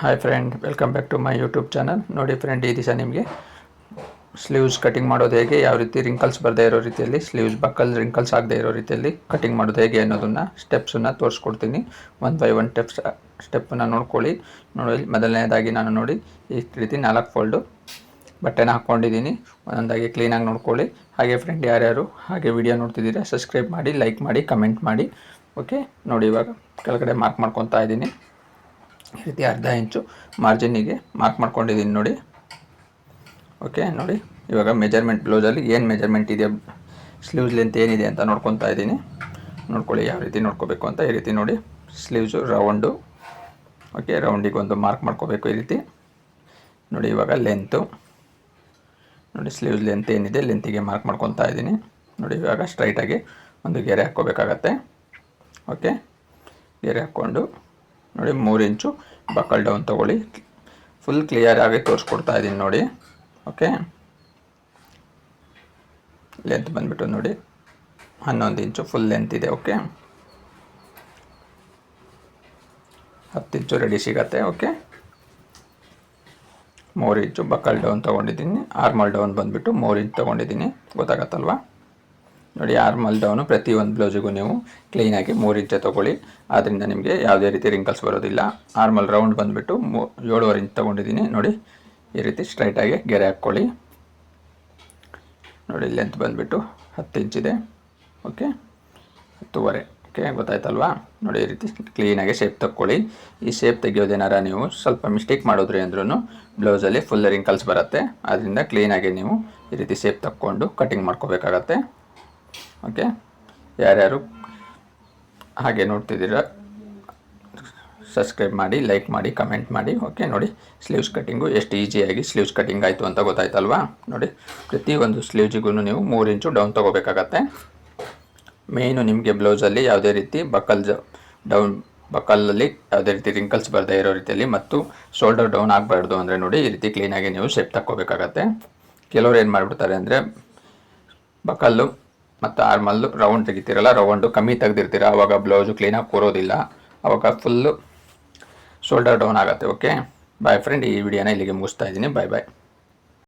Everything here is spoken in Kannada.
Hi friend welcome back to my YouTube channel ನೋಡಿ ಫ್ರೆಂಡ್ ಈ ದಿವಸ ನಿಮಗೆ ಸ್ಲೀವ್ಸ್ ಕಟಿಂಗ್ ಮಾಡೋದು ಹೇಗೆ, ಯಾವ ರೀತಿ ರಿಂಕಲ್ಸ್ ಬರದೇ ಇರೋ ರೀತಿಯಲ್ಲಿ ಸ್ಲೀವ್ಸ್ ಬಕ್ಕಲ್ ರಿಂಕಲ್ಸ್ ಆಗದೆ ಇರೋ ರೀತಿಯಲ್ಲಿ ಕಟಿಂಗ್ ಮಾಡೋದು ಹೇಗೆ ಅನ್ನೋದನ್ನು ಸ್ಟೆಪ್ಸನ್ನು ತೋರಿಸ್ಕೊಡ್ತೀನಿ. ಒನ್ ಬೈ ಒನ್ ಸ್ಟೆಪ್ಸ್ ಸ್ಟೆಪ್ಪನ್ನು ನೋಡ್ಕೊಳ್ಳಿ. ನೋಡಿ, ಮೊದಲನೇದಾಗಿ ನಾನು ನೋಡಿ, ಈ ರೀತಿ ನಾಲ್ಕು ಫೋಲ್ಡು ಬಟ್ಟೆನ ಹಾಕ್ಕೊಂಡಿದ್ದೀನಿ. ಒಂದೊಂದಾಗಿ ಕ್ಲೀನಾಗಿ ನೋಡ್ಕೊಳ್ಳಿ. ಹಾಗೆ ಫ್ರೆಂಡ್ ಯಾರ್ಯಾರು ಹಾಗೆ ವಿಡಿಯೋ ನೋಡ್ತಿದ್ದೀರಾ ಸಬ್ಸ್ಕ್ರೈಬ್ ಮಾಡಿ ಲೈಕ್ ಮಾಡಿ ಕಮೆಂಟ್ ಮಾಡಿ. ಓಕೆ ನೋಡಿ, ಇವಾಗ ಕೆಳಗಡೆ ಮಾರ್ಕ್ ಮಾಡ್ಕೊತಾ ಇದ್ದೀನಿ. ಈ ರೀತಿ ಅರ್ಧ ಇಂಚು ಮಾರ್ಜಿನ್ನಿಗೆ ಮಾರ್ಕ್ ಮಾಡ್ಕೊಂಡಿದ್ದೀನಿ ನೋಡಿ. ಓಕೆ ನೋಡಿ. ಇವಾಗ ಮೆಜರ್ಮೆಂಟ್ ಬ್ಲೌಸಲ್ಲಿ ಏನು ಮೆಜರ್ಮೆಂಟ್ ಇದೆ ಸ್ಲೀವ್ಸ್ ಲೆಂತ್ ಏನಿದೆ ಅಂತ ನೋಡ್ಕೊತಾ ಇದ್ದೀನಿ. ನೋಡ್ಕೊಳ್ಳಿ ಯಾವ ರೀತಿ ನೋಡ್ಕೋಬೇಕು ಅಂತ ಈ ರೀತಿ ನೋಡಿ. ಸ್ಲೀವ್ಸು ರೌಂಡು ಓಕೆ ರೌಂಡಿಗೆ ಒಂದು ಮಾರ್ಕ್ ಮಾಡ್ಕೋಬೇಕು ಈ ರೀತಿ. ನೋಡಿ ಇವಾಗ ಲೆಂತು ನೋಡಿ ಸ್ಲೀವ್ಸ್ ಲೆಂತ್ ಏನಿದೆ ಲೆಂತಿಗೆ ಮಾರ್ಕ್ ಮಾಡ್ಕೊತಾ ಇದ್ದೀನಿ. ನೋಡಿ ಇವಾಗ ಸ್ಟ್ರೈಟಾಗಿ ಒಂದು ಗೆರೆ ಹಾಕ್ಕೋಬೇಕಾಗತ್ತೆ. ಓಕೆ ಗೆರೆ ಹಾಕ್ಕೊಂಡು ನೋಡಿ, ಮೂರು ಇಂಚು ಬಕಲ್ ಡೌನ್ ತೊಗೊಳ್ಳಿ. ಫುಲ್ ಕ್ಲಿಯರ್ ಆಗಿ ತೋರಿಸ್ಕೊಡ್ತಾ ಇದ್ದೀನಿ ನೋಡಿ. ಓಕೆ ಲೆಂತ್ ಬಂದುಬಿಟ್ಟು ನೋಡಿ. ಹನ್ನೊಂದು ಇಂಚು ಫುಲ್ ಲೆಂತ್ ಇದೆ ಓಕೆ ಹತ್ತು ಇಂಚು ರೆಡಿ ಸಿಗತ್ತೆ ಓಕೆ ಮೂರು ಇಂಚು ಬಕಲ್ ಡೌನ್ ತೊಗೊಂಡಿದ್ದೀನಿ. ಆರ್ಮಲ್ ಡೌನ್ ಬಂದುಬಿಟ್ಟು ಮೂರು ಇಂಚ್ ತೊಗೊಂಡಿದ್ದೀನಿ. ಗೊತ್ತಾಗತ್ತಲ್ವಾ? ನೋಡಿ ಆರ್ಮಲ್ ಮಲ್ದವನು ಪ್ರತಿ ಒಂದು ಬ್ಲೌಸಿಗೂ ನೀವು ಕ್ಲೀನಾಗಿ ಮೂರು ಇಂಚೆ ತೊಗೊಳ್ಳಿ. ಆದ್ದರಿಂದ ನಿಮಗೆ ಯಾವುದೇ ರೀತಿ ರಿಂಕಲ್ಸ್ ಬರೋದಿಲ್ಲ. ಆರ್ಮಲ್ ರೌಂಡ್ ಬಂದುಬಿಟ್ಟು ಮೂ ಏಳುವರೆ ಇಂಚ್ ತೊಗೊಂಡಿದ್ದೀನಿ. ನೋಡಿ, ಈ ರೀತಿ ಸ್ಟ್ರೈಟಾಗಿ ಗೆರೆ ಹಾಕ್ಕೊಳ್ಳಿ. ನೋಡಿ ಲೆಂತ್ ಬಂದುಬಿಟ್ಟು ಹತ್ತು ಇಂಚಿದೆ ಓಕೆ ಹತ್ತುವರೆ. ಓಕೆ ಗೊತ್ತಾಯ್ತಲ್ವಾ? ನೋಡಿ, ಈ ರೀತಿ ಕ್ಲೀನಾಗಿ ಶೇಪ್ ತಕ್ಕೊಳ್ಳಿ. ಈ ಶೇಪ್ ತೆಗಿಯೋದೇನಾರ ನೀವು ಸ್ವಲ್ಪ ಮಿಸ್ಟೇಕ್ ಮಾಡಿದ್ರಿ ಅಂದ್ರೂ ಬ್ಲೌಸಲ್ಲಿ ಫುಲ್ ರಿಂಕಲ್ಸ್ ಬರುತ್ತೆ. ಆದ್ದರಿಂದ ಕ್ಲೀನಾಗಿ ನೀವು ಈ ರೀತಿ ಶೇಪ್ ತಕ್ಕೊಂಡು ಕಟಿಂಗ್ ಮಾಡ್ಕೋಬೇಕಾಗತ್ತೆ. ಓಕೆ? ಯಾರ್ಯಾರು ಹಾಗೆ ನೋಡ್ತಿದ್ದೀರ ಸಬ್ಸ್ಕ್ರೈಬ್ ಮಾಡಿ ಲೈಕ್ ಮಾಡಿ ಕಮೆಂಟ್ ಮಾಡಿ, ಓಕೆ? ನೋಡಿ ಸ್ಲೀವ್ಸ್ ಕಟ್ಟಿಂಗು ಎಷ್ಟು ಈಸಿಯಾಗಿ ಸ್ಲೀವ್ಸ್ ಕಟ್ಟಿಂಗ್ ಆಯಿತು ಅಂತ ಗೊತ್ತಾಯ್ತಲ್ವಾ? ನೋಡಿ, ಪ್ರತಿಯೊಂದು ಸ್ಲೀವ್ಸಿಗೂ ನೀವು ಮೂರು ಇಂಚು ಡೌನ್ ತೊಗೋಬೇಕಾಗತ್ತೆ. ಮೇಯ್ನು ನಿಮಗೆ ಬ್ಲೌಸಲ್ಲಿ ಯಾವುದೇ ರೀತಿ ಬಕಲ್ ಡೌನ್ ಬಕಲಲ್ಲಿ ಯಾವುದೇ ರೀತಿ ರಿಂಕಲ್ಸ್ ಬರದೇ ಇರೋ ರೀತಿಯಲ್ಲಿ ಮತ್ತು ಶೋಲ್ಡರ್ ಡೌನ್ ಆಗಬಾರ್ದು ಅಂದರೆ ನೋಡಿ, ಈ ರೀತಿ ಕ್ಲೀನಾಗಿ ನೀವು ಶೇಪ್ ತಕ್ಕೋಬೇಕಾಗತ್ತೆ. ಕೆಲವ್ರು ಏನು ಮಾಡಿಬಿಡ್ತಾರೆ ಅಂದರೆ ಬಕಲ್ಲು ಮತ್ತು ಆರ್ಮಲ್ಲು ರೌಂಡ್ ತೆಗಿತೀರಲ್ಲ ರೌಂಡು ಕಮ್ಮಿ ತೆಗ್ದಿರ್ತೀರ ಆವಾಗ ಬ್ಲೌಸು ಕ್ಲೀನಾಗಿ ಕೂರೋದಿಲ್ಲ. ಆವಾಗ ಫುಲ್ಲು ಶೋಲ್ಡರ್ ಡೌನ್ ಆಗುತ್ತೆ ಓಕೆ ಬಾಯ್ ಫ್ರೆಂಡ್ ಈ ವಿಡಿಯೋನ ಇಲ್ಲಿಗೆ ಮುಗಿಸ್ತಾ ಇದ್ದೀನಿ. ಬಾಯ್ ಬಾಯ್